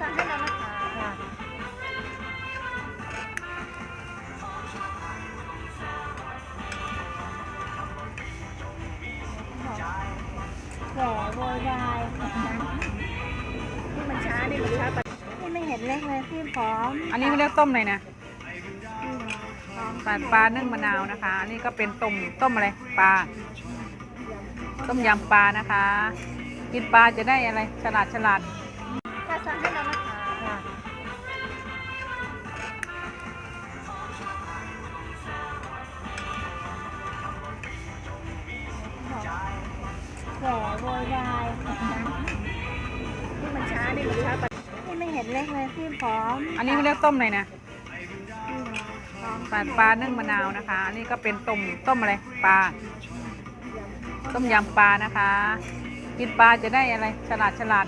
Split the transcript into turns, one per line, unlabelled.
สั่งให้เรานะคะแหวโวยวายนี่มั
นช้านี่มัน
ช้าไป
นี่ไม่
เห็นเล็กเลยพี่พร้อมอันนี้เรียก
ต้มเลยนะ
ปลาปลานึ่งมะนาวนะคะ อันนี้ก็เป็นต้มต้มอะไรปลาต้มยำปลานะคะ กินปลาจะได้อะไรฉลาดฉลาดะ
สั่งให้เรานะคะแก่โวยวายที่มันช้านี่มันช้ากว่านี่ไม่เห็นเล็กเลยพี่พร้อม
อันนี้เขาเรียกต้มอะไรนะปลาปลานึ่งมะนาวนะคะ อันนี้ก็เป็นต้มต้มอะไรปลาต้มยำปลานะคะ กินปลาจะได้อะไรฉลาดฉลาด